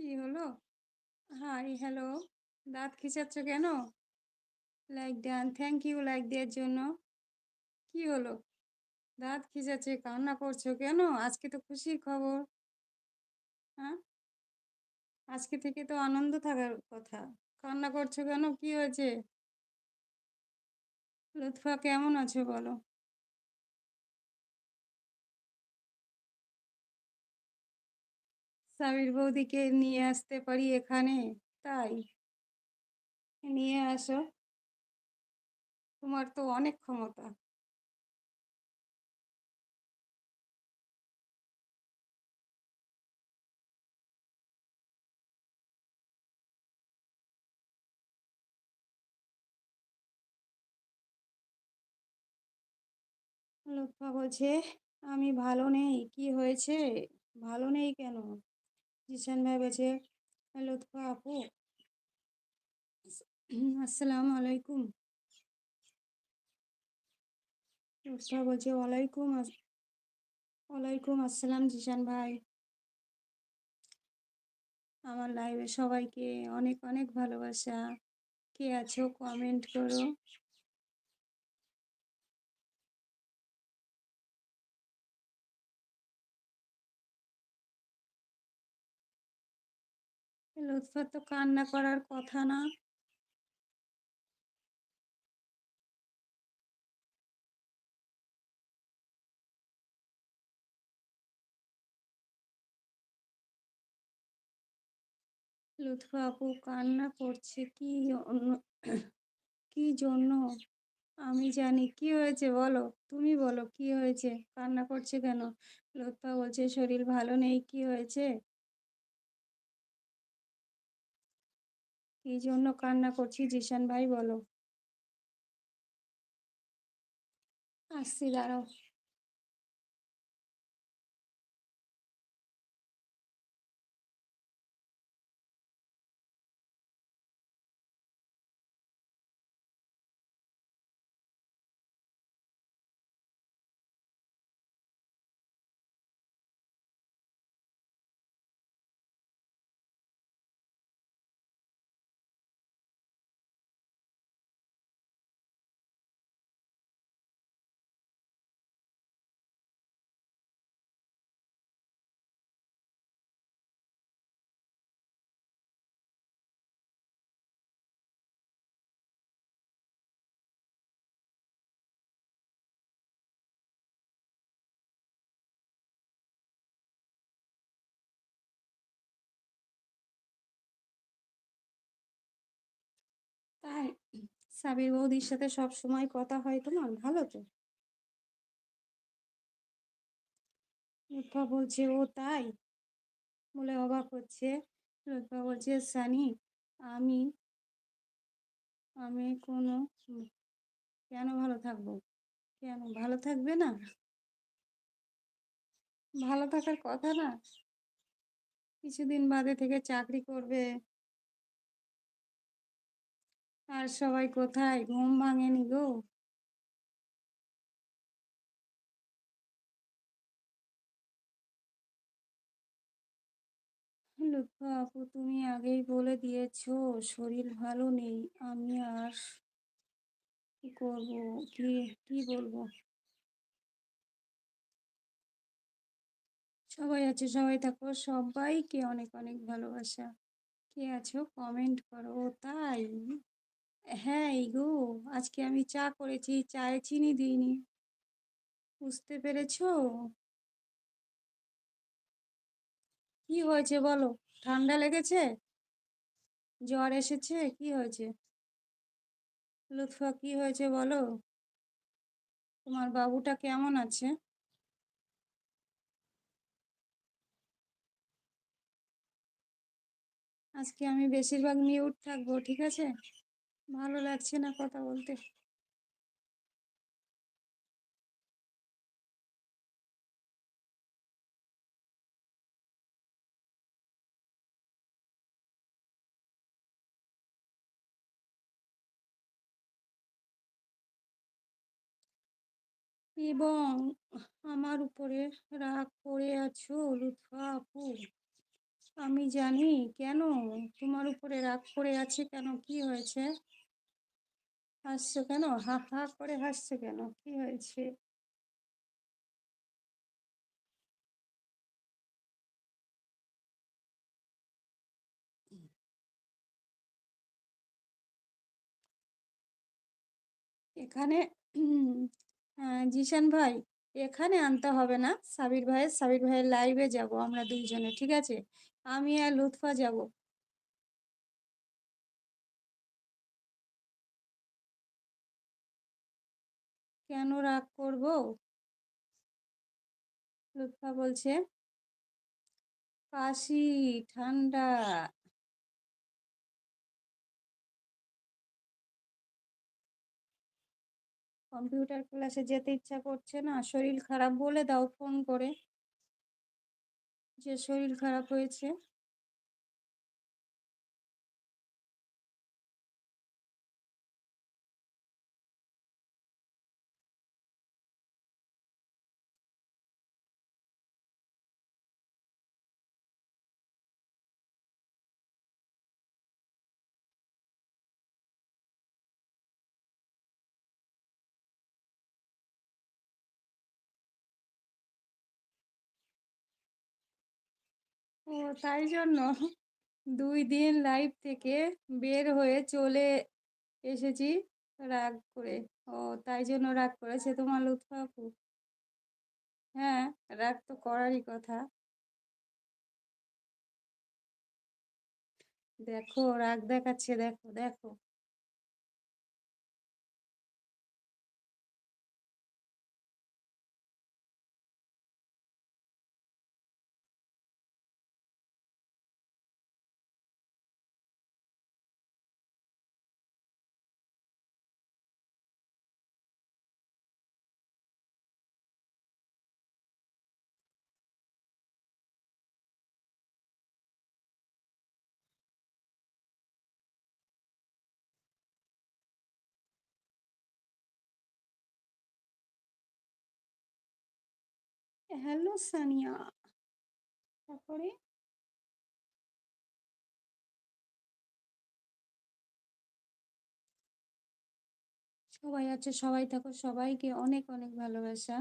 কি হলো? Hi, hello. দাঁত খিচাচ্ছ কেন? Like done thank you like দেওয়ার জন্য। কি হলো? দাঁত খিচাচ্ছে, কান্না করছ কেন? আজকে তো খুশির খবর। হ্যাঁ? আজকে থেকে তো আনন্দ থাকার কথা। কান্না করছ কেন? কি হয়েছে? লুৎফা, কেমন আছো বলো? সাবির বৌদিকে নিয়ে আসতে পারি এখানে? তাই? নিয়ে আসো। তোমার তো অনেক ক্ষমতা। লুৎফা বলছে, আমি ভালো নেই। কি হয়েছে? ভালো নেই কেন? জিসান ভাই বলছে লুৎফা আপু আসসালামু আলাইকুম লুৎফা বলছে ওয়ালাইকুম ওয়ালাইকুম আসসালাম জিসান ভাই আমার লাইভে সবাইকে অনেক অনেক ভালোবাসা। কে আছো? কমেন্ট করো। লুৎফার তো কান্না করার কথা না। লুৎফা আপু, কান্না করছে কি কি জন্য? আমি জানি, কি হয়েছে বলো? তুমি বলো, কি হয়েছে? কান্না করছে কেন? লুৎফা বলছে, শরীর ভালো নেই, কি হয়েছে? কি জন্য কান্না করছি। জিশান ভাই বলো। আসছি দাঁড়াও। তাই সাবির বৌদির সাথে সব সময় কথা হয় তোমার? ভালো তো? বলছে, ও তাই? বলে অবাক হচ্ছে। লুৎফা বলছে, সানি, আমি আমি কোনো কেন ভালো থাকব? কেন ভালো থাকবে না? ভালো থাকার কথা না? কিছুদিন বাদে থেকে চাকরি করবে আর সবাই কোথায়? ঘুম ভাঙেনি গো। লুৎফা আপু তুমি আগেই বলে দিয়েছ, শরীর ভালো নেই। আমি আর কি করব? কি কি বলব? সবাই আছে, সবাই থাকো। সবাইকে অনেক অনেক ভালোবাসা। কে আছো? কমেন্ট করো। তাই? হ্যাঁ এই গো। আজকে আমি চা করেছি, চায়ে চিনি দিইনি। বুঝতে পেরেছ? কি হয়েছে বলো? ঠান্ডা লেগেছে? জ্বর এসেছে? কি হয়েছে? লুৎফা, কি হয়েছে বলো? তোমার বাবুটা কেমন আছে? আজকে আমি বেশিরভাগ মিউট থাকব, ঠিক আছে? ভালো লাগছে না কথা বলতে। এবং আমার উপরে রাগ করে আছো, লুৎফা আপু। আমি জানি, কেন? তোমার উপরে রাগ করে আছে কেন? কি হয়েছে? হাসছো কেন? হা হা করে হাসছো কেন? কি হয়েছে? এখানে জিশান ভাই, এখানে আনতে হবে না। সাবির ভাইয়ের সাবির ভাইয়ের লাইভে যাব আমরা দুইজনে, ঠিক আছে? আমি আর লুৎফা যাব। কেন রাগ করব? লুৎফা বলছে, কাশি, ঠান্ডা। কম্পিউটার ক্লাসে যেতে ইচ্ছা করছে না, শরীর খারাপ বলে দাও ফোন করে। যে শরীর খারাপ হয়েছে তাই জন্য দুই দিন লাইভ থেকে বের হয়ে চলে এসেছি রাগ করে। ও, তাই জন্য রাগ করেছে তোমার লুৎফা হ্যাঁ রাগ তো করারই কথা। দেখো, রাগ দেখাচ্ছে, দেখো দেখো। হ্যালো সানিয়া তারপরে? সবাই আছে সবাই থাকো সবাইকে অনেক অনেক ভালোবাসা।